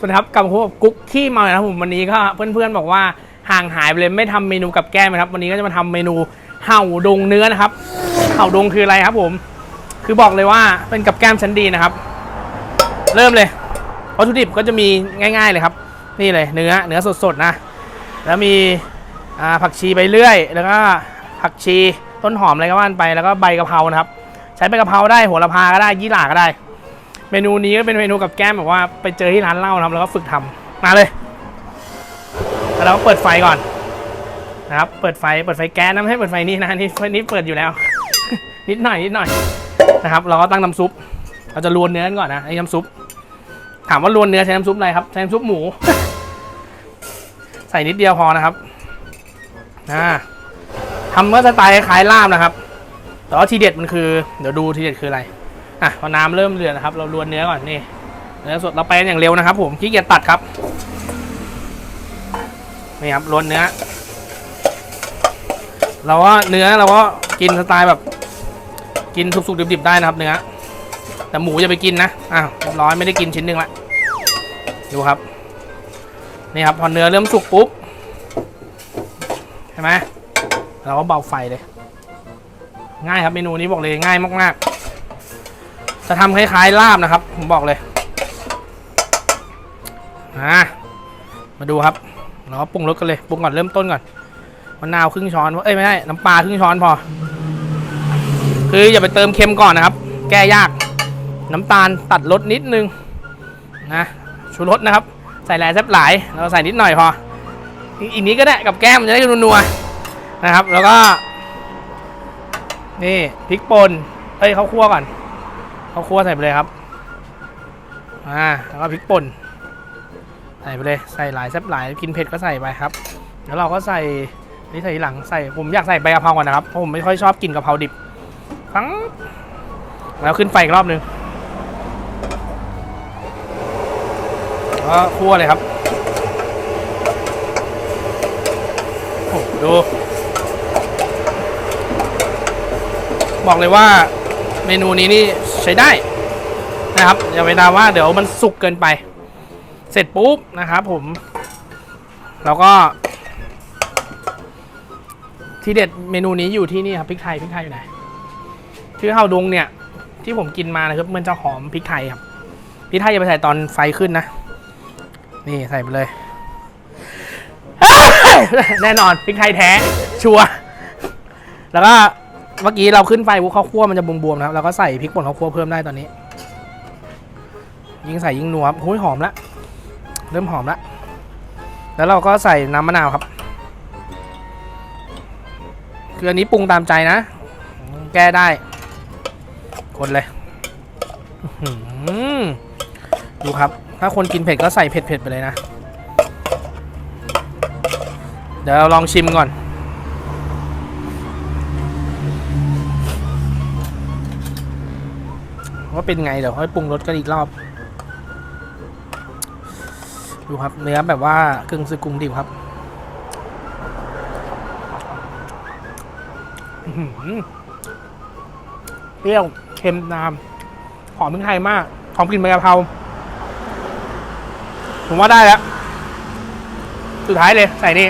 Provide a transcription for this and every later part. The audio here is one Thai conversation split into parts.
สวัสดีครับกลับมาพบกับกุ๊กขี้เมานะครับผมวันนี้ก็เพื่อนๆบอกว่าห่างหายไปเลยไม่ทำเมนูกับแก้มนะครับ วันนี้ก็จะมาทำเมนูเห่าดงเนื้อนะครับเห่าดงคืออะไรครับผม คือบอกเลยว่าเป็นกับแก้มชั้นดีนะครับ เริ่มเลยวัตถุดิบก็จะมีง่าย ๆเลยครับ นี่เลยเนื้อเนื้อสดๆนะ แล้วมีผักชีใบเลื่อย แล้วก็ผักชีต้นหอมอะไรก็ว่านไปแล้วก็ใบกะเพรานะครับ ใช้ใบกะเพราได้โหระพาก็ได้ยี่หร่าก็ได้ เมนูนี้ก็เป็นเมนูกับแก้มแบบว่าไปเจอที่ร้านเหล้านะครับแล้วก็ฝึกทำมาเลยแล้วเราก็เปิดไฟก่อนนะครับ เปิดไฟ เปิดไฟแก๊สนะไม่ให้เปิดไฟนี่นะนี่ไฟนี้เปิดอยู่แล้ว นิดหน่อยนิดหน่อยนะครับ เราก็ตั้งน้ำซุป เราจะลวนเนื้อก่อนนะไอ้น้ำซุป ถามว่าลวนเนื้อใช้น้ำซุปอะไรครับ ใช้น้ำซุปหมู ใส่นิดเดียวพอนะครับอ่าทำก็สไตล์คล้ายลาบนะครับ แต่ว่าทีเด็ดมันคือ เดี๋ยวดูทีเด็ดคืออะไร อะพอน้ำเริ่มเดือดนะครับ เราลวนเนื้อก่อนนี่เนื้อสดเราไปกันอย่างเร็วนะครับ ผมขี้เกียจตัดครับนี่ครับลวนเนื้อ เราก็เนื้อเราก็กินสไตล์แบบ กินสุกๆดิบๆได้นะครับ เนื้อ แต่หมูอย่าไปกินนะอ้าวเรียบร้อยไม่ได้กินชิ้นหนึ่งละดูครับนี่ครับพอเนื้อเริ่มสุกปุ๊บเห็นไหมเราก็เบาไฟเลย ง่ายครับเมนูนี้บอกเลยง่ายมากๆ จะทำคล้ายๆลาบนะครับ ผมบอกเลยอ่ามาดูครับเราก็ปรุงรสกันเลยปรุงก่อนเริ่มต้นก่อนมะนาวครึ่งช้อนเอ้ยไม่ใช่น้ำปลาครึ่งช้อนพอ คืออย่าไปเติมเค็มก่อนนะครับ แก้ยาก น้ำตาลตัดรสนิดนึงนะชูรสนะครับ ใส่หลายแซ่บหลายเราใส่นิดหน่อยพออีกนี้ก็ได้กับแก้มจะได้นัวๆนะครับ แล้วก็ นี่พริกป่นเอ้ยข้าวคั่วก่อน ข้าวคั่วใส่ไปเลยครับอ่าแล้วก็พริกป่นใส่ไปเลยใส่หลายแซ่บหลายกินเผ็ดก็ใส่ไปครับแล้วเราก็ใส่นี่ใส่หลังใส่ผมอยากใส่ใบกะเพราก่อนนะครับเพราะผมไม่ค่อยชอบกินกะเพราดิบฟังแล้วขึ้นไฟอีกรอบนึงแล้วก็คั่วเลยครับโอ้โหดู บอกเลยว่าเมนูนี้นี่ ใช้ได้นะครับอย่าไปดาว่าเดี๋ยวมันสุกเกินไป เสร็จปุ๊บนะครับผม แล้วก็ ที่เด็ดเมนูนี้อยู่ที่นี่ครับพริกไทยพริกไทยอยู่ไหนที่เฮาดงเนี่ย ที่ผมกินมานะครับมันจะหอมพริกไทยครับพริกไทยอย่าไปใส่ตอนไฟขึ้นนะ นี่ใส่ไปเลย แน่นอนพริกไทยแท้ชัวร์แล้วก็ เมื่อกี้เราขึ้นไฟวุ้ข้าวคั่วมันจะบวมๆนะครับเราก็ใส่พริกป่นข้าวคั่วเพิ่มได้ตอนนี้ ยิ่งใส่ยิ่งนัวครับโอ้ยหอมละเริ่มหอมละแล้วเราก็ใส่น้ำมะนาวครับ คืออันนี้ปรุงตามใจนะ แก้ได้ คนเลยดูครับ ถ้าคนกินเผ็ดก็ใส่เผ็ดๆไปเลยนะ เดี๋ยวเราลองชิมก่อน ว่าเป็นไงเดี๋ยวค่อยปรุงรสกันอีกรอบ ดูครับเนื้อแบบว่ากึ่งซึกกึ่งดิบครับเปรี้ยวเค็มน้ำหอมพริกไทยมากหอมกลิ่นใบกะเพราผมว่าได้แล้ว สุดท้ายเลยใส่นี่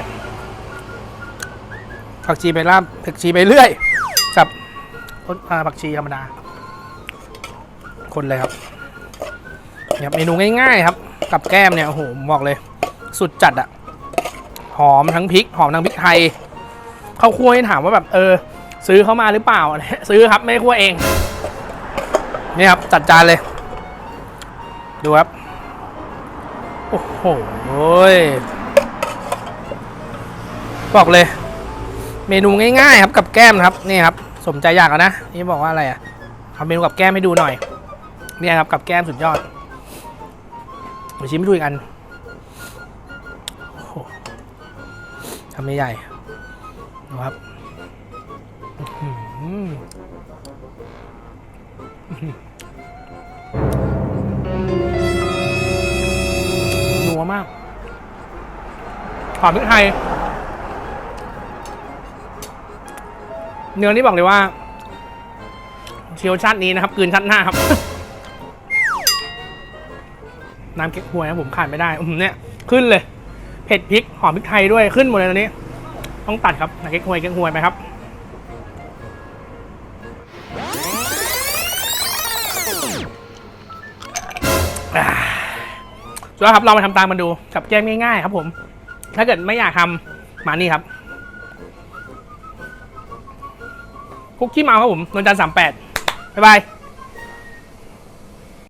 ผักชีใบลาบผักชีใบเลื่อย กับผักชีธรรมดา คนเลยครับเนี่ยเมนูง่ายๆครับ กับแก้มเนี่ยโอ้โหบอกเลย สุดจัดอะหอมทั้งพริก หอมทั้งพริกไทยข้าวคั่วให้ถามว่าแบบเออ ซื้อเข้ามาหรือเปล่า ซื้อครับไม่คั่วเองนี่ครับจัดจานเลย ดูครับ โอ้โหบอกเลย เมนูง่ายๆ ครับกับแก้มครับนี่ครับ สมใจอยากนะนี่บอกว่าอะไรอะทำเมนูกับแก้มให้ดูหน่อย เนี่ยครับกับแก้มสุดยอดเดี๋ยวชิมให้ดูอีกอันโอ้โหทำใหญ่ๆดูครับนัวมากหอมพริกไทย เนื้อนี่บอกเลยว่า เชียวชาตินี้นะครับ กืนชาติหน้าครับ น้ำเก๊กฮวยนะผมขาดไม่ได้อืมเนี่ยขึ้นเลย เผ็ดพริกหอมพริกไทยด้วยขึ้นหมดเลยตอนนี้ ต้องตัดครับน้ำเก๊กฮวยเก๊กฮวยไปครับสุดยอดครับลองมาทำตามมันดูกับแก้มง่ายๆ ครับ ผม ถ้าเกิดไม่อยากทำมานี่ครับคุกกี้เมาครับผมนนจันสามแปดบ๊ายบาย